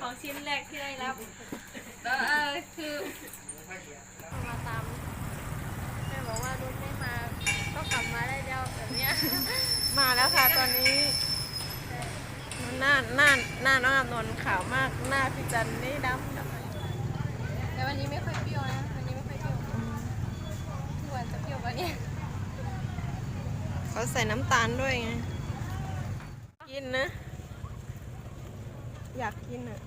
ของชิ้นแรกที่ได้รับก็เออคือมาตามแม่บอกว่ารุ่นไม่มา ก็กลับมาได้แล้วแบบเนี้ยมาแล้วค่ะตอนนี้หน้าหน้าหน้าน้องอานนท์ขาวมากหน้าพี่จันนี่ดำดำแต่วันนี้ไม่ค่อยเปรี้ยวนะวันนี้ไม่ค่อยเปรี้ยวทุกวันจะเปรี้ยววันนี้เขาใส่น้ำตาลด้วยไงกินนะ อยากกินอะ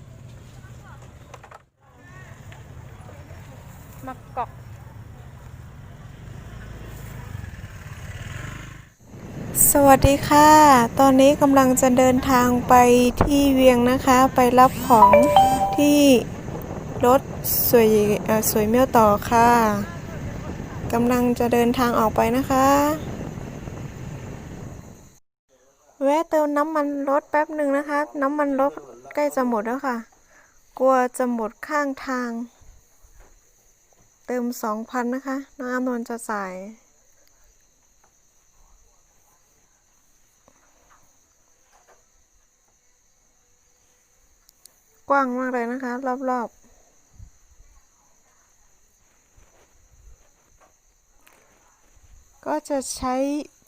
มักกอก สวัสดีค่ะ ตอนนี้กำลังจะเดินทางไปที่เวียงนะคะ ไปรับของที่รถสวยสวยเมี่ยวต่อค่ะกำลังจะเดินทางออกไปนะคะ แวะเติมน้ำมันรถแป๊บหนึ่งนะคะ น้ำมันรถ ใกล้จะหมดแล้วค่ะ กลัวจะหมดข้างทาง เติมสองพันนะคะน้องอานนท์จะจ่ายกว้างมากเลยนะคะ รอบๆ ก็จะใช้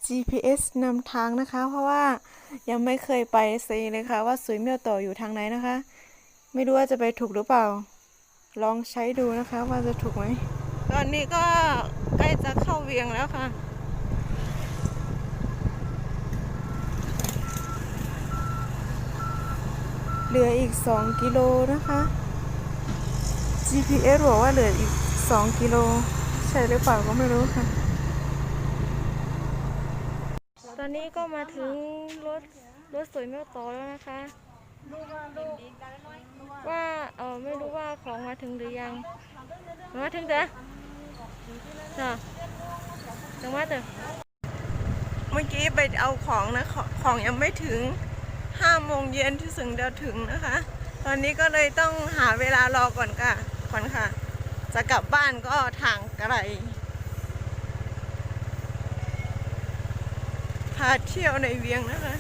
GPS นำทางนะคะ เพราะว่า ยังไม่เคยไปซีเลยค่ะ ว่าสุยเมียวต่ออยู่ทางไหนนะคะ ไม่รู้ว่าจะไปถูกหรือเปล่า ลองใช้ดูนะคะว่าจะถูกไหม ตอนนี้ก็ใกล้จะเข้าเวียงแล้วค่ะเหลืออีก 2 กิโลนะคะ GPS บอกว่าเหลืออีก 2 กิโล ใช่หรือเปล่าก็ไม่รู้ค่ะ ต อนนี้ก็มาถึงรถรถสวยเมี่ต่อแล้วนะคะ ว่าเออไม่รู้ว่าของมาถึงหรือยัง มาถึงเด้อจ้ะจังว่าเด้อเมื่อกี้ไปเอาของนะขของยังไม่ถึงห้าโมงเย็นที่สึงเดียวถึงนะคะ ตอนนี้ก็เลยต้องหาเวลารอก่อนค่ะก่อนค่ะ จะกลับบ้านก็ทางไกล พาเที่ยวในเวียงนะคะ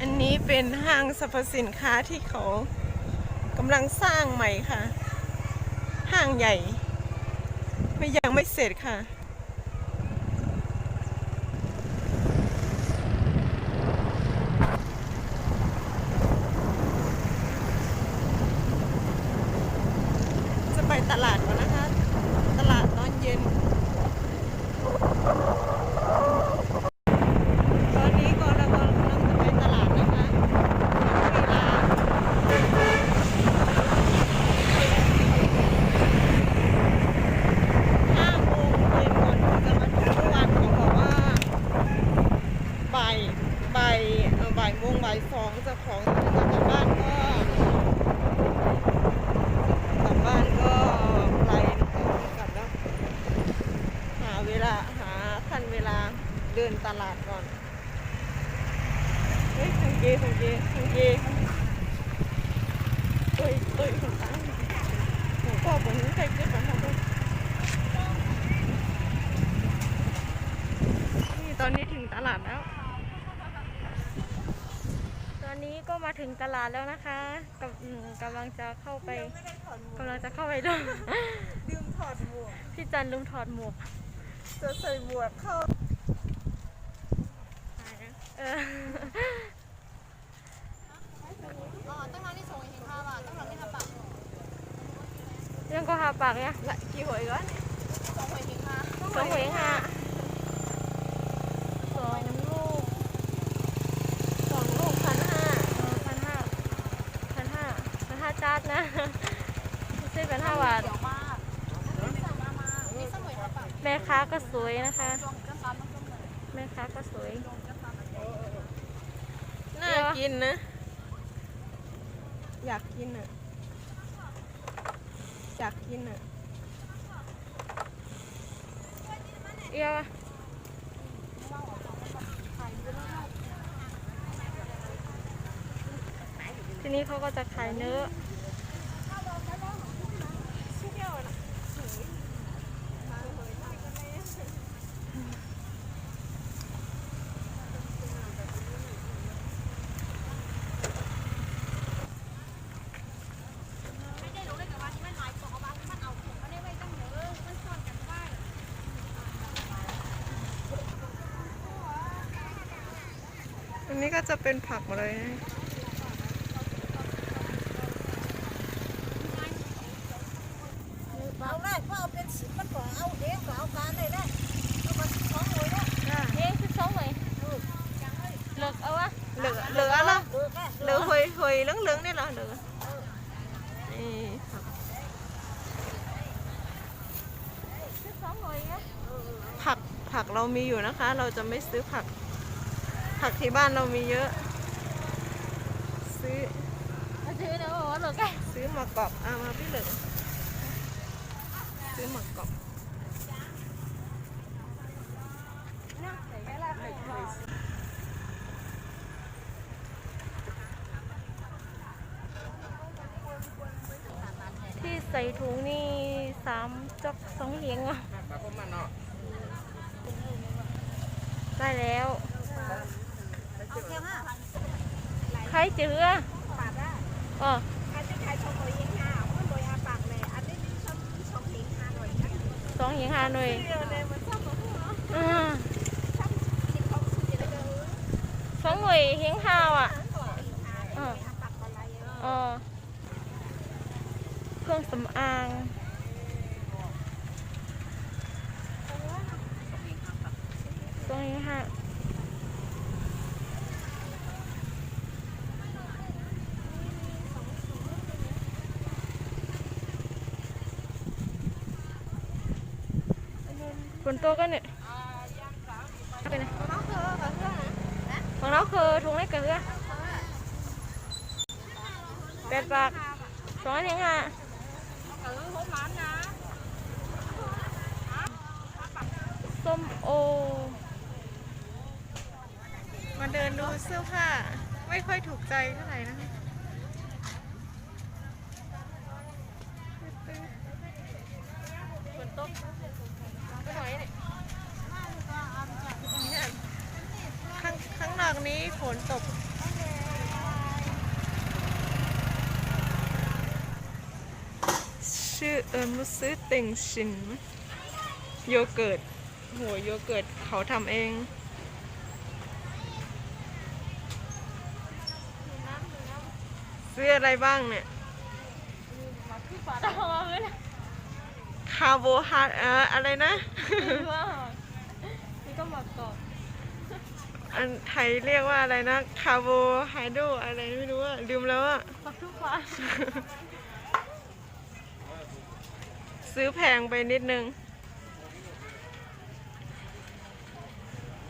อันนี้เป็นห้างสรรพสินค้าที่เขากำลังสร้างใหม่ค่ะ ห้างใหญ่ ไม่ยังไม่เสร็จค่ะจะไปตลาดก่อนนะคะ ตลาดตอนเย็น ตอนนี้ก็เรากำลังจะไปตลาดนะคะเวลาห้าโมงเย็นก่อนที่จะมาถึงเมื่อวานเขาบอกว่าบ่ายบ่ายเอ่อบ่ายโมงบ่ายสองเจะของจะกลับบ้านก็กลับบ้านก็ไกลนะคะกลับแล้ว หาเวลาหาทันเวลาเดินตลาดก่อน เฮ้ยทางเกทางเกทางเกตุ้ยตุ้ยคนตายหนูก็บอกนี้ใครเกิดมาทำไมนี่ ตอนนี้ถึงตลาดแล้ว ตอนนี้ก็มาถึงตลาดแล้วนะคะกำอืมกำลังจะเข้าไปกำลังจะเข้าไปดูลืมถอดหมวกพี่จันลืมถอดหมวกจะใส่หมวกเข้าเอออ๋อต้องทำที่ส่งเห็นภาพอะต้องทำที่ทำปากยังก็หาปากเนี่ยละกี่หวยก่อนส่งเห็นภาพสองหวยค่ะสองลูกสองลูกพันห้าเออพันห้าพันห้าพันห้าจาดนะไม่ใช่พันห้าบาท เดี๋ยวมากสั่งมามานี่สมุยทำปาก แม่ค้าก็สวยนะคะรวมกันปั๊มมันก็เหมือนแม่ค้าก็สวยรวมกันปั๊มมันน่ากินนะ อยากกินอะ อยากกินอะเอียวอะทีนี้เขาก็จะขายเนื้อ อันนี้ก็จะเป็นผักหมดเลยนะเอาแรกก็เอาเป็นสิบมันก็เอาเองก็เอาการได้แล้วเอามาสองหน่วยแล้วเอ๊ะคือสองเลยเลิกเอาวะเหลือเหลือละเออแค่เหลือหอยหอยเหลืองเหลืองๆนี่เหรอเหลือนี่ผักคือสองเลยนะผักผักเรามีอยู่นะคะ เราจะไม่ซื้อผัก ผักที่บ้านเรามีเยอะ ซื้อมาซื้อนะบอกว่าเลิกซื้อมากรอบเอามาพี่เหลือซื้อมากรอบที่ใส่ถุงนี่สามจอกสองเหลียงอะได้แล้ว เอาแค่ห้า ใครเจือปาดได้อ๋ออันนี้ขายชมหน่วยยิงห้าคนหน่วยอาปากเลยอันนี้ชมชมยิงห้าหน่วยนะสองเหลียงห้าหน่วยเดียวเลยมันชอบมาหัวอ่าชอบกินของสุดเลยสองหน่วยเหลี ยงห้าอะเอออาปากอะไรเออเออเครื่องสำองนี้ค่ะฝนตกกันเนี่ยไปไหนของเราคือถุงเล็กกับเรือแปดบาทสองอันเองอะส้มโอ มาเดินดูเสื้อผ้า ไม่ค่อยถูกใจเท่าไหร่นะคะฝนตกไม่ไหวเนี่ยข้างข้างนอกนี้ ฝนตก ชื่อเอิญมุซื้อเต็งชินโยเกิร์ตโหโยเกิร์ตเขาทำเองซื้ออะไรบ้างเนี่ยฝาดเอามาเลยนะคาร์โบไฮเอ่ออะไรนะ ว่านี่ก็หมักกรอบ อันไทยเรียกว่าอะไรนะ คาร์โบไฮโดรอะไรไม่รู้อะลืมแล้วอะฝักทุกฟ้าซื้อแพงไปนิดนึง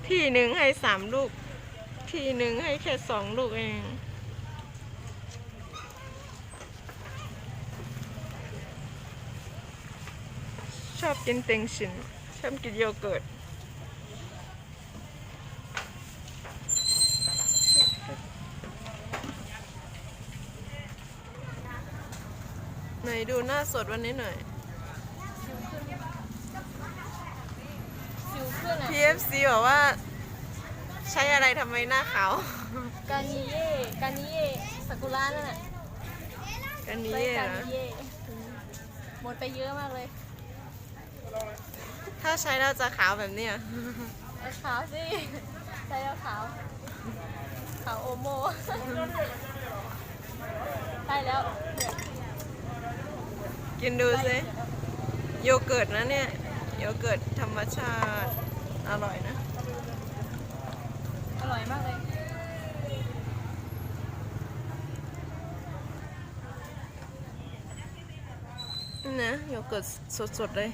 ที่หนึ่งให้สามลูก ที่หนึ่งให้แค่สองลูกเองชอบกินเต็งชินชอบกินโยเกิร์ต ไหน ดูหน้าสดวันนี้หน่อย สิวขึ้นอะ PFC บอกว่า ใช้อะไรทำไมหน้าขาว กานิเย่กานิเย่ซากุระนั่นแหละกันนี้ใช้กาเหรอนิเย่หมดไปเยอะมากเลยถ้าใช้แล้วจะขาวแบบเนี้ยเอาขาวสิใช้แล้วขาว ขาวโอโม ได้แล้วเนี่ย กินดูสิโยเกิร์ตนะเนี่ย โยเกิร์ตธรรมชาติ อร่อยนะ อร่อยมากเลยนี่นะโยเกิร์ตสดๆเลย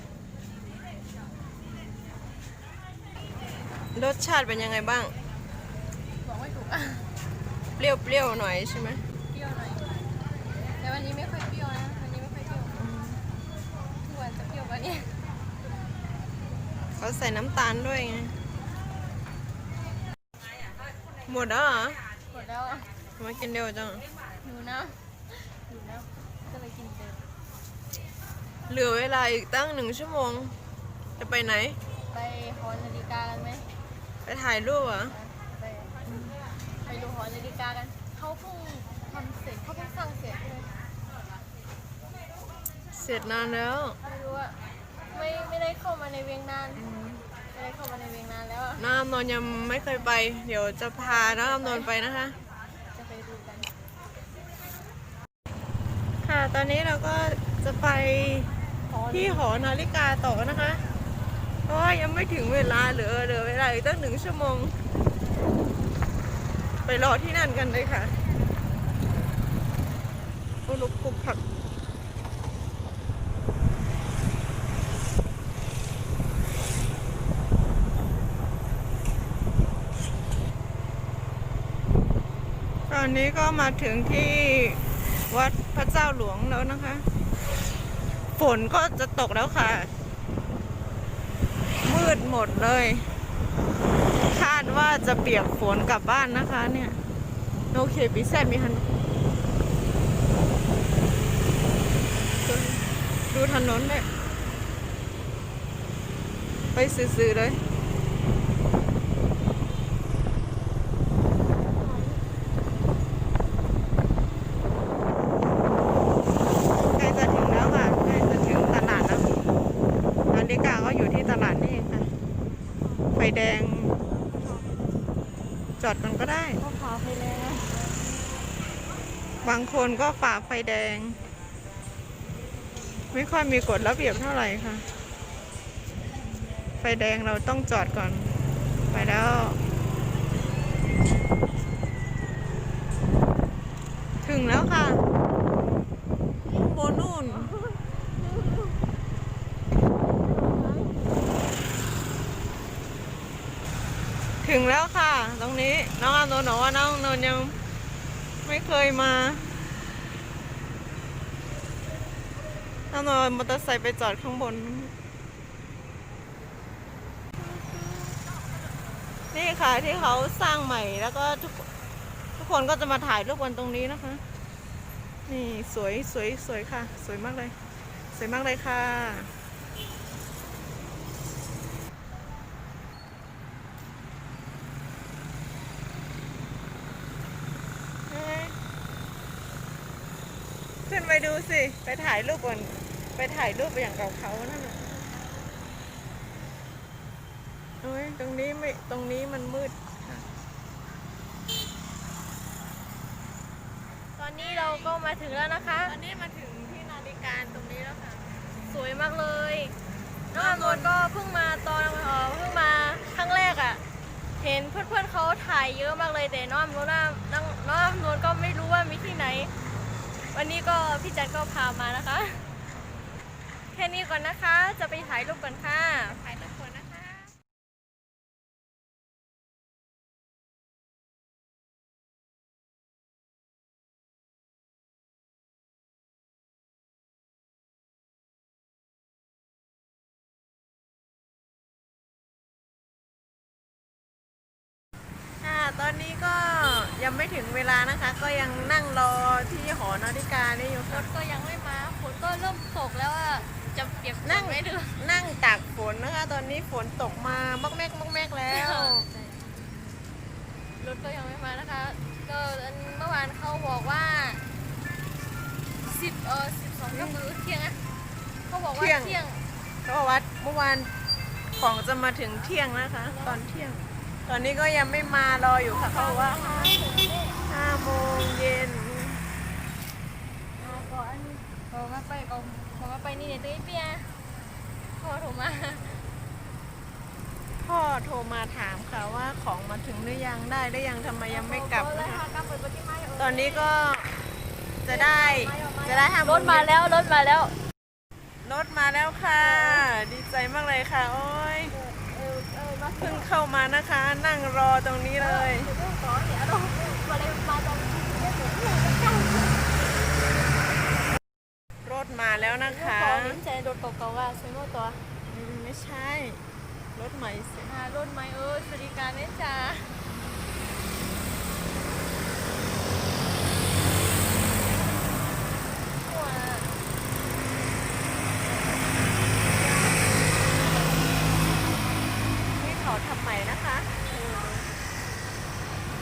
รสชาติเป็นยังไงบ้าง บอกไม่ถูกอะเปรี้ยวๆหน่อยใช่ไหมเปรี้ยวหน่อยแต่วันนี้ไม่ค่อยเปรี้ยวนะ วันนี้ไม่ค่อยเปรี้ยวทุก วันจะเปรี้ยวกว่านี้เขาใส่น้ำตาลด้วยไง หมดแล้วเหรอหมดแล้วอะทำไมากินเร็วจังหนูน้ำหนูน้ำก็เลยกินเต็มเหลือเวลาอีกตั้งหนึ่งชั่วโมง จะไปไหน ไปหอนาฬิกากันไหมไปถ่ายรูปเหรอ ไปไปดูหอนาฬิกากัน เขาเพิ่งทำเสร็จเขาเพิ่งสร้างเสร็จเลยเสร็จนานแล้ว ไม่รู้ว่า ไม่ไม่ได้เข้ามาในเวียงนานอืมไม่ได้เข้ามาในเวียงนานแล้วอะน้องอำนนท์ยังไม่เคยไป เดี๋ยวจะพาน้องอำนนท์ไปนะคะ จะไปดูกัน ค่ะตอนนี้เราก็จะไปที่หอนาฬิกาต่อนะคะเพราะว่ายังไม่ถึงเวลาเหลือเหลือเวลาอีกตั้งหนึ่งชั่วโมง ไปรอที่นั่นกันเลยค่ะอุลุกคุกผัก อนนี้ก็มาถึงที่วัดพระเจ้าหลวงแล้วนะคะ ฝนก็จะตกแล้วค่ะ มืดหมดเลย คาดว่าจะเปียกฝนกลับบ้านนะคะเนี่ยโอเคปีแซดมีฮันดูถนนเลยไปสื่อๆเลย ใกล้จะถึงแล้วค่ะใกล้จะถึงตลาดแล้วนาฬิกาก็อยู่ที่ตลาดนี่เองค่ะ ไฟแดง จ อดกันก็ได้ก็พาไปแล้วบางคนก็ฝ่าไฟแดง ไม่ค่อยมีกฎระเบียบเท่าไหร่ค่ะ ไฟแดงเราต้องจอดก่อน ไปแล้ว ถึงแล้วค่ะข้างบนนู่น ถึงแล้วค่ะ ตรงนี้น้องอานนท์บอกว่าน้องอานนท์ยังไม่เคยมาน้องอานนท์มอเตอร์ไซค์ไปจอดข้างบน นี่ค่ะที่เขาสร้างใหม่แล้วก็ทุกทุกคนก็จะมาถ่ายรูปกันตรงนี้นะคะ นี่สวยสวยสวยค่ะ สวยมากเลย สวยมากเลยค่ะ เอ้ยขึ้นไป ดูสิ ไปถ่ายรูปก่อนไปถ่ายรูปไปอย่างกับเขานั่นน่ะโอ้ยตรงนี้ไม่ตรงนี้มันมืดค่ะตอนนี้เราก็มาถึงแล้วนะคะ ตอนนี้มาถึงที่นาฬิกาตรงนี้แล้วค่ะ สวยมากเลยน้องอานนท์ก็เพิ่งมาตอนเออเพิ่งมาครั้งแรกอะ่ะ เห็นเพื่อนๆเขาถ่ายเยอะมากเลยแต่น้องอานนท์น่ะน้องน้องอานนท์ก็ไม่รู้ว่ามีที่ไหน วันนี้ก็พี่จันก็พามานะคะ แค่นี้ก่อนนะคะ จะไปถ่ายรูปก่อนค่ะถ่ายรูปก่อนนะคะค่ะตอนนี้ก็ ยังไม่ถึงเวลานะคะ ก็ยังนั่งรอที่หอนาฬิกานี่อยู่รค่ะถก็ยังไม่มาฝนก็เริ่มตกแล้วอะจะเปียกนั่งไหมเดือนั่งตากฝนนะคะ ตอนนี้ฝนตกมามอกแมกมอกแมกแล้ว รถก็ยังไม่มานะคะ ก็อันเมื่อวานเขาบอกว่าสิบเออสิบสองก็คือเที่ยงอะเขาบอกว่าเที่ยง เที่ยงเขาบอกว่าเมื่อวานของจะมาถึงเที่ยงนะคะ ตอนเที่ยง ตอนนี้ก็ยังไม่มารออยู่ค่ะเขาบอกว่าห้าโมงเย็นอ่าก่อนก่อนมาไปก่อนก่อนมาไปนี่เนี่ยตัวไอ้เปียพ่อโทรมาพ่อโทรมาถามค่ะว่าของมาถึงหรือยังได้หรือยังทำไมยังไม่กลับนะคะตอนนี้ก็จะได้จะได้ห้าโมรงถมาแล้วรถมาแล้วรถมาแล้วค่ะ ดีใจมากเลยค่ะโอ้ย เพิ่งเข้ามานะคะ นั่งรอตรงนี้เลยรถมาแล้วนะคะก่อนนี้ใจรถเก่าๆว่าใช่ไหมตัวไม่ใช่ รถใหม่สิรถใหม่เออสวัสดีการเนี่ยจ้า ทำใหม่นะคะ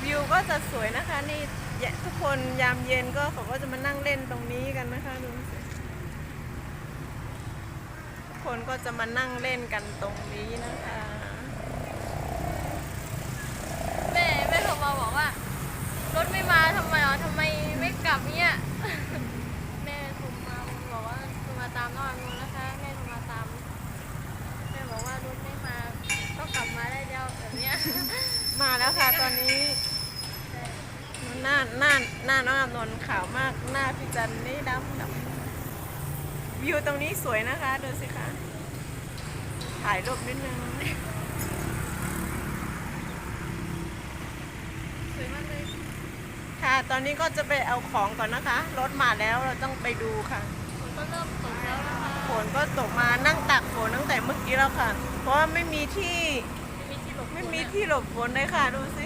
วิวก็จะสวยนะคะนี่ทุกคนยามเย็นก็เขาก็จะมานั่งเล่นตรงนี้กันนะคะทุกคนก็จะมานั่งเล่นกันตรงนี้นะคะแม่แม่โทรมาบอกว่า รถไม่มาทำไมอ๋อทำไมไม่กลับเนี่ย จันนี่ดำดำวิวตรงนี้สวยนะคะดูสิคะ ถ่ายรูปนิดนึง สวยมากเลย ค่ะ ตอนนี้ก็จะไปเอาของก่อนนะคะ รถมาแล้วเราต้องไปดูค่ะ ฝนก็เริ่มตกแล้วนะคะฝนก็ตกมานั่งตักฝนตั้งแต่เมื่อกี้แล้วค่ะ เพราะว่าไม่มีที่ ไม่มีที่หลบไม่ฝนมีอะที่หลบฝนเลยค่ะ ดูสิ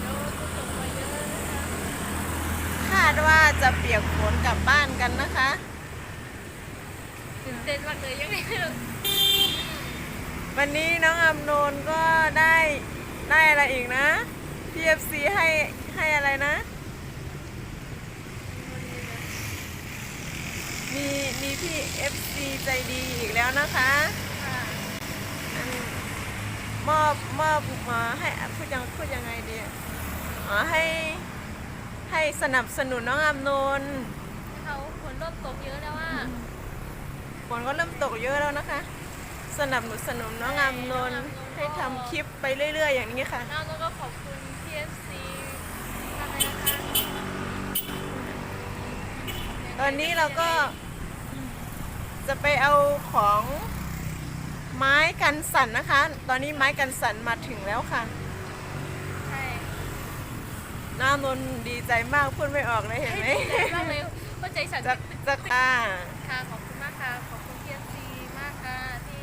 เดี๋ยวจะตกมาเยอะนะคะ คาดว่าจะเปียกฝนกลับบ้านกันนะคะตื่นเต้นมากเลยยังไงไม่รู้วันนี้น้องอำนนท์ก็ได้ได้อะไรอีกนะ PFC ให้ให้อะไรนะ มีมีพี่ FC ใจดีอีกแล้วนะคะค่ะอันมอบมอบมาให้พูดยังพูดยังไงดีอ๋อให้ ให้สนับสนุนน้องอำนนท์เขาฝนเริ่มตกเยอะแล้วว่าฝนก็เริ่มตกเยอะแล้วนะคะ สนับสนุนน้องอำนนท์ให้ทำคลิปไปเรื่อย ๆ อย่างนี้ค่ะ น้องก็ขอบคุณ PFC มากเลยนะคะตอนนี้เราก็จะไปเอาของไม้กันสั่นนะคะ ตอนนี้ไม้กันสั่นมาถึงแล้วค่ะใช่ น้านนท์ดีใจมากพูดไม่ออกเลยเห็นไหมดีใจมากเลยก็ใจสั่นจะจะค่ะค่ะขอบคุณมากค่ะขอบคุณ PFC มากค่ะที่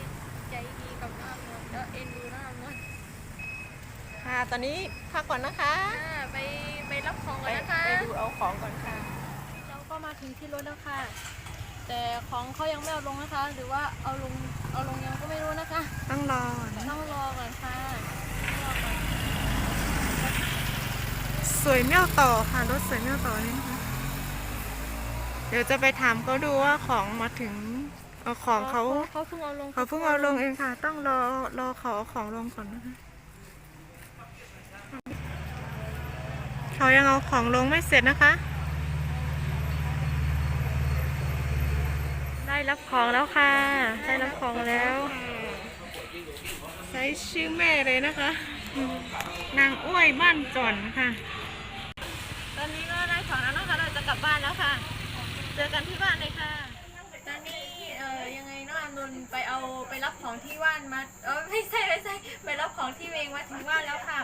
ใจดีกับน้องอำนนท์แล้วเอ็นดูน้องอำนนท์ค่ะตอนนี้พักก่อนนะคะอ่าไปไปรับของไปก่อนนะคะไปดูเอาของก่อนค่ะ เราก็มาถึงที่รถแล้วค่ะ แต่ของเขายังไม่เอาลงนะคะ หรือว่าเอาลงเอาลงยังก็ไม่รู้นะคะ ต้องรอต้องรอก่อนค่ะต้องรอก่อน สวยเมี่ยวต่อค่ะรถสวยเมี่ยวต่อนี่นะคะเดี๋ยวจะไปถามเขาดูว่าของมาถึงเอาของเขาเขาเพิ่งเอาลงเขาเพิ่งเอาลงเองค่ะ ต้องรอรอเขาเอาของลงก่อนนะคะเขายังเอาของลงไม่เสร็จนะคะ ได้รับของแล้วค่ะ ได้รับของแล้วใช้ชื่อแม่เลยนะคะ นางอ้วยบ้านจอนค่ะต อนนี้ก็ได้ของแล้วนะคะเราจะกลับบ้านแล้วค่ะ เจอกันที่บ้านเลยค่ะ ตอนนี้เอ่อยังไงน้องอานนท์ไปเอาไปรับของที่ว่านมาเออไม่ใช่ไม่ใช่ไปรับของที่เวงมาถึงว่านแล้วค่ะ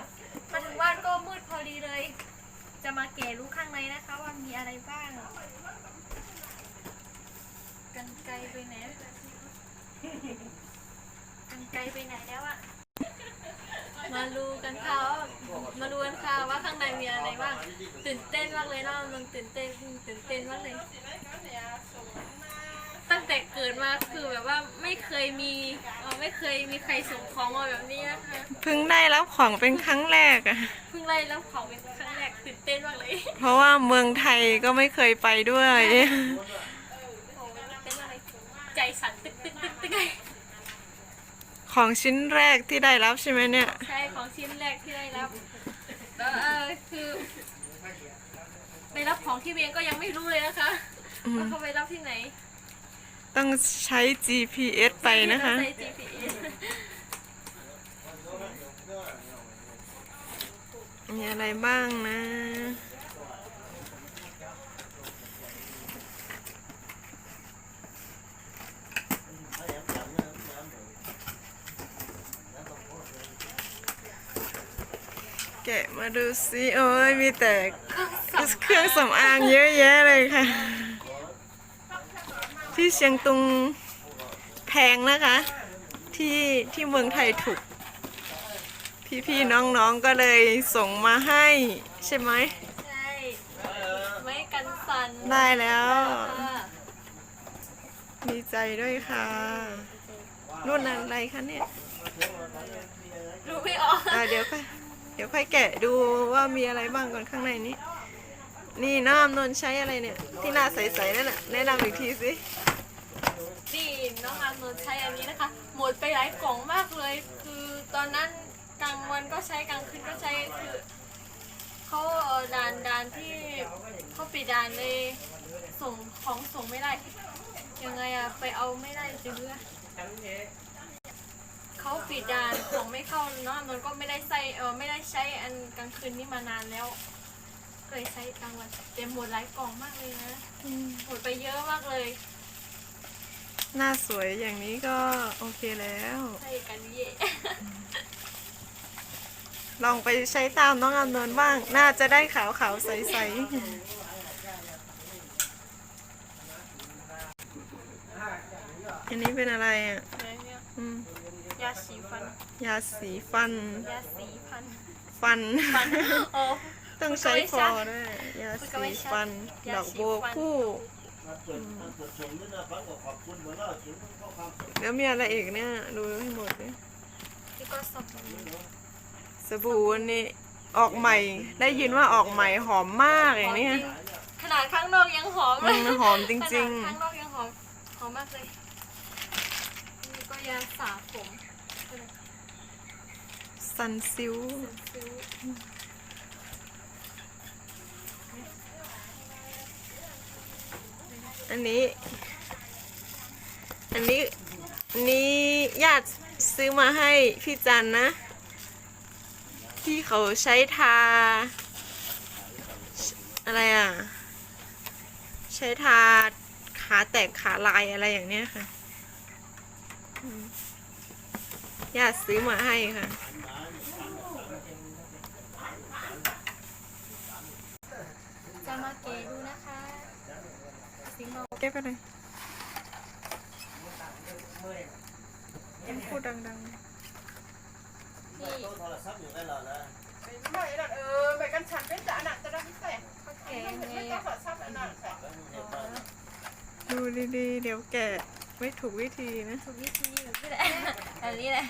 มาถึงว่านก็มืดพอดีเลย จะมาแกะรู้ข้างในนะคะ ว่ามีอะไรบ้างกันไกลไปไหนกันไกลไปไหนแล้วอะ มาดูกันค่ะว่ามาดูกันค่ะว่าข้างในมีอะไรบ้างตื่นเต้นมากเลยเนาะมันตื่นเต้นตื่นเต้นมากเลย ตั้งแต่เกิดมาคือแบบว่าไม่เคยมีเอ่อไม่เคยมีใครส่งของมาแบบนี้นะคะเพิ่งได้รับของเป็นครั้งแรกอะเพิ่งไล่รับของเป็นครั้งแรกตื่นเต้นมากเลยเพราะว่าเมืองไทยก็ไม่เคยไปด้วย โอ้โหตื่นเต้นมากเลยใจสั่นตึกตึกตึกตึกเลย ของชิ้นแรกที่ได้รับใช่ไหมเนี่ย ใช่ของชิ้นแรกที่ได้รับแล้วเออคือไปรับของที่เวียงก็ยังไม่รู้เลยนะคะอืมว่าเขาไปรับที่ไหน ต้องใช้ GPS ไปนะคะ ใช้ GPS มีอะไรบ้างนะ แกะมาดูสิโอ้ยมีแต่เครื่องสำอางเยอะแยะเลยค่ะ ที่เชียงตุงแพงนะคะ ที่ที่เมืองไทยถูก พี่ๆน้องๆก็เลยส่งมาให้ใช่ไหมใช่ไว้กันสั่นได้แล้วค่ะดีใจด้วยค่ะรุ่นอะไรคะเนี่ยดูไม่ออกอะเดี๋ยวค่อย เดี๋ยวค่อยแกะดูว่ามีอะไรบ้างก่อนข้างในนี้ นี่น้ำนนใช้อะไรเนี่ย ที่หน้าใสๆนั่นน่ะแนะนำอีกทีสินี่น้องอานนท์ใช้อันนี้นะคะ หมดไปหลายกล่องมากเลย คือตอนนั้นกลางวันก็ใช้กลางคืนก็ใช้คือเขาเอ่อด่านด่านที่เขาปิดด่านเลยส่งของส่งไม่ได้ยังไงอะไปเอาไม่ได้จะเลือ เขาปิดด่านของไม่เข้าน้องอำนนท์ก็ไม่ได้ใส่เออไม่ได้ใช้อันกลางคืนนี่มานานแล้ว เคยใช้กลางวันเต็มหมดหลายกล่องมากเลยนะหมดไปเยอะมากเลยหน้าสวยอย่างนี้ก็โอเคแล้ว ใช่กันเย่ ลองไปใช้ตามน้องอำนนท์บ้าง น่าจะได้ขาวขาวๆใสๆ อันนี้เป็นอะไรอะอะไรเนี่ยอืมยาสีฟัน ยาสีฟัน ยาสีพัน ฟัน ฟัน โอ้ ต้องใช้ฟอร์ด้วยยาพูดก็ไม่สีชัดฟันยาดอกสีบัวฟันคู่เปิดมันเปิดชมนี่นะฟังก็ขอบคุณหัวหน้าถึงข้อความสดแล้วมีอะไรอีกเนี่ย ดูให้หมดเลยที่ก็สอบสบู่อันนี้ออกใหม่ ได้ยินว่าออกใหม่หอมมากอย่างเนี้ยขนาดข้างนอกยังหอมเลอืยมหอมจขนาริดงข้างนอกยังหอม หอมมากเลยนี่ก็ยาสระผมๆ ซันซิลซิวอันนี้ อันนี้อันนี้ญาติซื้อมาให้พี่จันนะ ที่เขาใช้ทา อะไรอะ ใช้ทาขาแตกขาลายอะไรอย่างเนี้ยค่ะญาติซื้อมาให้ค่ะ จะมาเกดูนะคะสิงห์บอกเก็บไปเลยพูดดังนี่โทรศัพท์อยู่ได้หรอนะไม่หรอกเออแบบกันฉันเป็นแต่อันนั้นจะได้ไม่ใส่เขาแกไม่ไงต้องขอชอบอันนั้นใส่ๆดูดีๆ เดี๋ยวแกะไม่ถูกวิธีนะถูกวิธีนี่แหละแบบนี้แหละ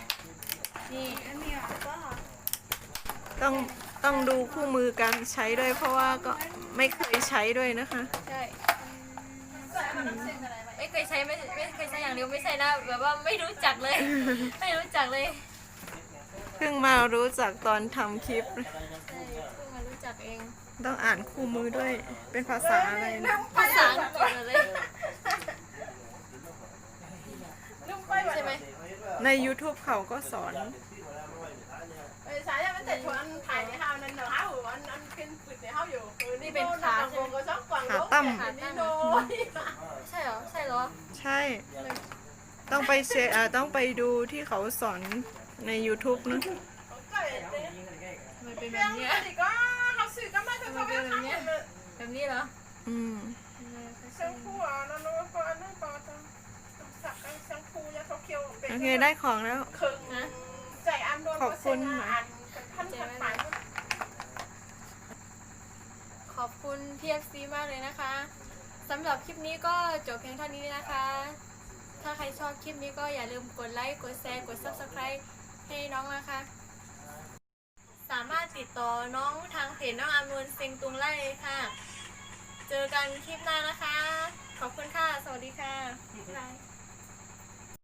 นี่ต้อง ต้องดูคู่มือการใช้ด้วย เพราะว่าก็ไม่เคยใช้ด้วยนะคะ ใช่ไม่เคยใช้ไม่ไม่เคยใช้อย่างเดียวไม่ใช่นะแบบว่าไม่รู้จักเลย ไม่รู้จักเลยเพิ่งมารู้จักตอนทำคลิป ใช่เพิ่งมารู้จักเองต้องอ่านคู่มือด้วยเป็นภาษาอะไรนะภาษาอังกฤษเลยลืมไปว่าใช่ไหมใน YouTube เขาก็สอนเออใช่มัน แต่ชวนถ่ายในห้าวนั่นเนอะห้าวอันอันเป็นปิดในห้าวอยู่นี่ก็ชอบฟังนี่โน้ยใช่เหรอใช่เหรอใช่ ต้องไปเชอ่าต้องไปดูที่เขาสอนใน YouTube นะก็เอ็ดเนี่ยมันเป็นแบเรื่อบงเนี้นี้ยก็เขาสื่อก็มาถึงเขาไม่ทำเลยแบบนี้เหรออืมเชียงคู่อะนั่นนู้นก็อันนั้นก็จะสักเชียงคู่ยาโตเกียวเป็นโอเคได้ของแล้วครึ่งใจอันโดนอั นเป็นพันพันปขอบคุณพีเอฟซีมากเลยนะคะสำหรับคลิปนี้ก็จบเพียงเท่านี้นะคะ ถ้าใครชอบคลิปนี้ก็อย่าลืมกดไลค์ กดแชร์ กด subscribe ให้น้องนะคะ สามารถติดต่อน้องทางเพจน้องอามนเซงตุงไล่ค่ะ เจอกันคลิปหน้านะคะ ขอบคุณค่ะ สวัสดีค่ะบ๊ายบาย